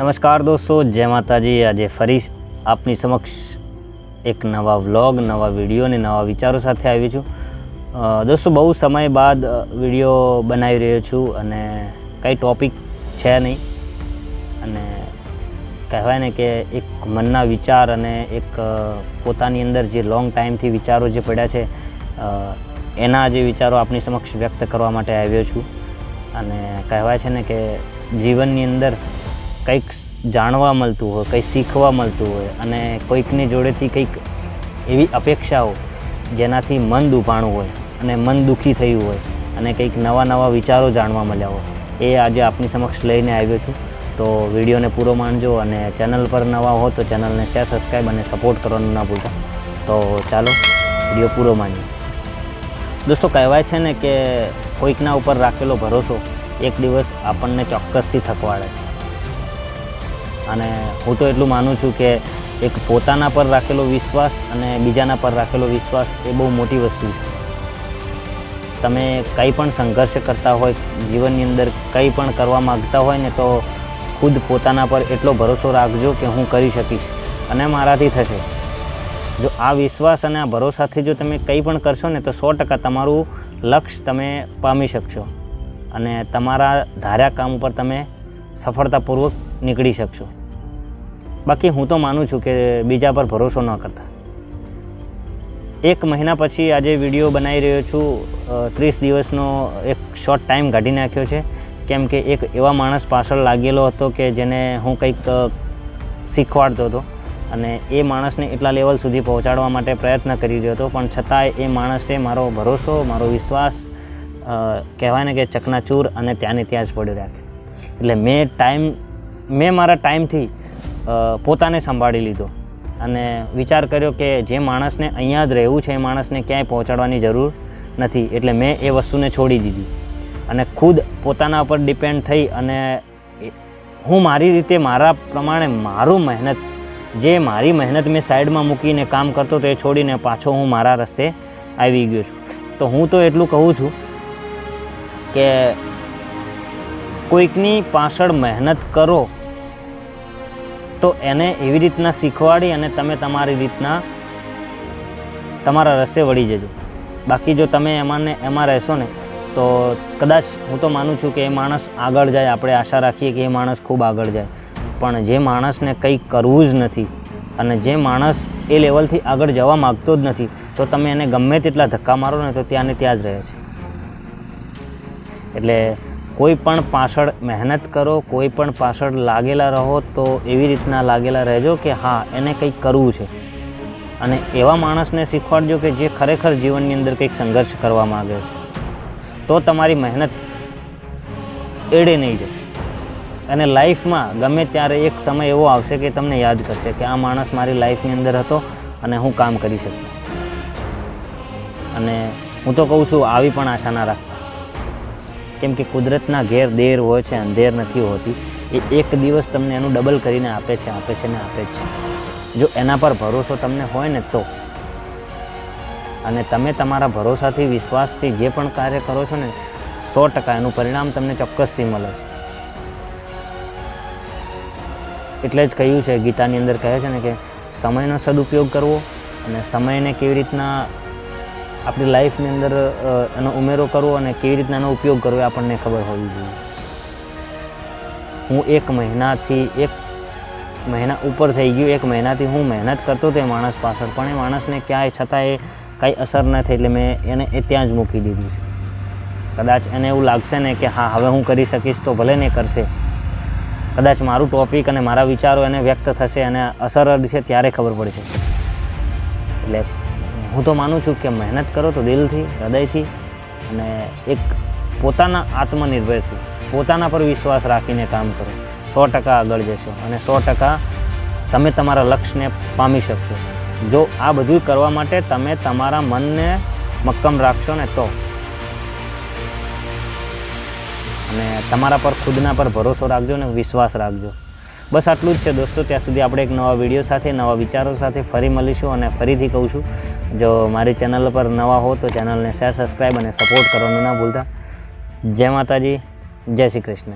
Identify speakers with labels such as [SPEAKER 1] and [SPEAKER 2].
[SPEAKER 1] નમસ્કાર દોસ્તો, જય માતાજી. આજે ફરી આપની સમક્ષ એક નવા વ્લોગ, નવા વીડિયો અને નવા વિચારો સાથે આવી છું. દોસ્તો, બહુ સમય બાદ વીડિયો બનાવી રહ્યો છું અને કંઈ ટોપિક છે નહીં. અને કહેવાય ને કે એક મનના વિચાર અને એક પોતાની અંદર જે લોંગ ટાઈમથી વિચારો જે પડ્યા છે એના જે વિચારો આપની સમક્ષ વ્યક્ત કરવા માટે આવ્યો છું. અને કહેવાય છે ને કે જીવનની અંદર કંઈક જાણવા મળતું હોય કંઈક શીખવા મળતું હોય અને કોઈકની જોડેથી કંઈક એવી અપેક્ષાઓ જેનાથી મન દુભાણું હોય અને મન દુઃખી થયું હોય અને કંઈક નવા નવા વિચારો જાણવા મળ્યા હોય, એ આજે આપની સમક્ષ લઈને આવ્યો છું. તો વિડીયોને પૂરો માણજો અને ચેનલ પર નવા હો તો ચેનલને શેર સબસ્ક્રાઈબ અને સપોર્ટ કરવાનું ના ભૂલતા. તો ચાલો, વીડિયો પૂરો માનજો દોસ્તો, કહેવાય છે ને કે કોઈકના ઉપર રાખેલો ભરોસો એક દિવસ આપણને ચોક્કસથી થકવાડે છે. અને હું તો એટલું માનું છું કે એક પોતાના પર રાખેલો વિશ્વાસ અને બીજાના પર રાખેલો વિશ્વાસ એ બહુ મોટી વસ્તુ છે. તમે કંઈ પણ સંઘર્ષ કરતા હોય, જીવનની અંદર કંઈ પણ કરવા માગતા હોય ને તો ખુદ પોતાના પર એટલો ભરોસો રાખજો કે હું કરી શકીશ. અને મારાથી થશે. જો આ વિશ્વાસ અને આ ભરોસાથી જો તમે કંઈ પણ કરશો ને તો સો ટકા તમારું લક્ષ્ય તમે પામી શકશો. અને તમારા ધાર્યા કામ ઉપર તમે સફળતાપૂર્વક નીકળી શકશો. બાકી હું તો માનું છું કે બીજા પર ભરોસો ન કરતા. એક મહિના પછી આજે વીડિયો બનાવી રહ્યો છું ત્રીસ દિવસનો એક શોર્ટ ટાઈમ કાઢી નાખ્યો છે, કેમ કે એક એવા માણસ પાછળ લાગેલો હતો કે જેને હું કંઈક શીખવાડતો હતો અને એ માણસને એટલા લેવલ સુધી પહોંચાડવા માટે પ્રયત્ન કરી રહ્યો હતો, પણ છતાંય એ માણસે મારો ભરોસો, મારો વિશ્વાસ કહેવાય ને કે ચકનાચૂર અને ત્યાંને ત્યાં જ પડ્યો રાખ્યો. એટલે મેં ટાઈમ મેં મારા ટાઈમથી પોતાને સંભાળી લીધો. અને વિચાર કર્યો કે જે માણસને અહીંયા જ રહેવું છે એ માણસને ક્યાંય પહોંચાડવાની જરૂર નથી, એટલે મેં એ વસ્તુને છોડી દીધી. અને ખુદ પોતાના પર ડિપેન્ડ થઈ અને હું મારી રીતે મારા પ્રમાણે મારું મહેનત, જે મારી મહેનત મેં સાઈડમાં મૂકીને કામ કરતો તો એ છોડીને પાછો હું મારા રસ્તે આવી ગયો છું. તો હું તો એટલું કહું છું કે કોઈકની પાછળ મહેનત કરો તો એને એવી રીતના શીખવાડી અને તમે તમારી રીતના તમારા રસ્તે વળી જજો. બાકી જો તમે એમાં ને એમાં રહેશો ને, તો કદાચ હું તો માનું છું કે એ માણસ આગળ જાય, આપણે આશા રાખીએ કે એ માણસ ખૂબ આગળ જાય. પણ જે માણસને કંઈ કરવું જ નથી અને જે માણસ એ લેવલથી આગળ જવા માગતો જ નથી, તો તમે એને ગમે તેટલા ધક્કા મારો ને તો ત્યાં ને ત્યાં જ રહે છે. એટલે કોઈ પણ પાછળ મહેનત કરો, કોઈ પણ પાછળ લાગેલા રહો, તો એવી રીતના લાગેલા રહેજો કે હા, એને કંઈક કરવું છે. અને એવા માણસને શીખવાડજો કે જે ખરેખર જીવનની અંદર કંઈક સંઘર્ષ કરવા માગે છે. તો તમારી મહેનત એડે નહીં જાય. અને લાઈફમાં ગમે ત્યારે એક સમય એવો આવશે કે તમને યાદ કરશે કે આ માણસ મારી લાઈફની અંદર હતો અને હું કામ કરી શકું. અને હું તો કહું છું, આવી પણ આશા ના રાખતા કેમ કે કુદરતના ઘેર દેર હોય છે, અંધેર નથી હોતી. એ એક દિવસ તમને એનું ડબલ કરીને આપે છે આપે છે ને આપે છે. જો એના પર ભરોસો તમને હોય ને તો. અને તમે તમારા ભરોસાથી, વિશ્વાસથી જે પણ કાર્ય કરો છો ને, સો ટકા એનું પરિણામ તમને ચોક્કસથી મળે છે. એટલે જ કહ્યું છે, ગીતાની અંદર કહે છે ને કે સમયનો સદુપયોગ કરવો અને સમયને કેવી રીતના આપણી લાઈફની અંદર એનો ઉમેરો કરવો અને કેવી રીતના એનો ઉપયોગ કરવો એ આપણને ખબર હોવી જોઈએ. હું એક મહિનાથી એક મહિના ઉપર થઈ ગયું, એક મહિનાથી હું મહેનત કરતો તે એ માણસ પાછળ. પણ એ માણસને ક્યાંય છતાંય કાંઈ અસર ન થઈ, એટલે મેં એને એ ત્યાં જ મૂકી દીધું છે. કદાચ એને એવું લાગશે ને કે, હા, હવે હું કરી શકીશ તો ભલે ને કરશે. કદાચ મારું ટોપિક અને મારા વિચારો એને વ્યક્ત થશે અને અસર છે ત્યારે ખબર પડશે. એટલે હું તો માનું છું કે મહેનત કરો તો દિલથી, હૃદયથી અને એક પોતાના આત્મનિર્ભરથી પોતાના પર વિશ્વાસ રાખીને કામ કરો. સો ટકા આગળ જશો અને સો ટકા તમે તમારા લક્ષ્યને પામી શકશો. જો આ બધું કરવા માટે તમે તમારા મનને મક્કમ રાખશો ને તો. અને તમારા પર, ખુદના પર ભરોસો રાખજો ને વિશ્વાસ રાખજો. બસ આટલું જ છે દોસ્તો, ત્યાં સુધી આપણે એક નવા વીડિયો સાથે, નવા વિચારો સાથે ફરી મળીશું અને ફરીથી કહું છું, જો મારી ચેનલ પર નવા હો તો ચેનલને શેર સબસ્ક્રાઈબ અને સપોર્ટ કરવાનું ના ભૂલતા. જય માતાજી, જય શ્રી કૃષ્ણ.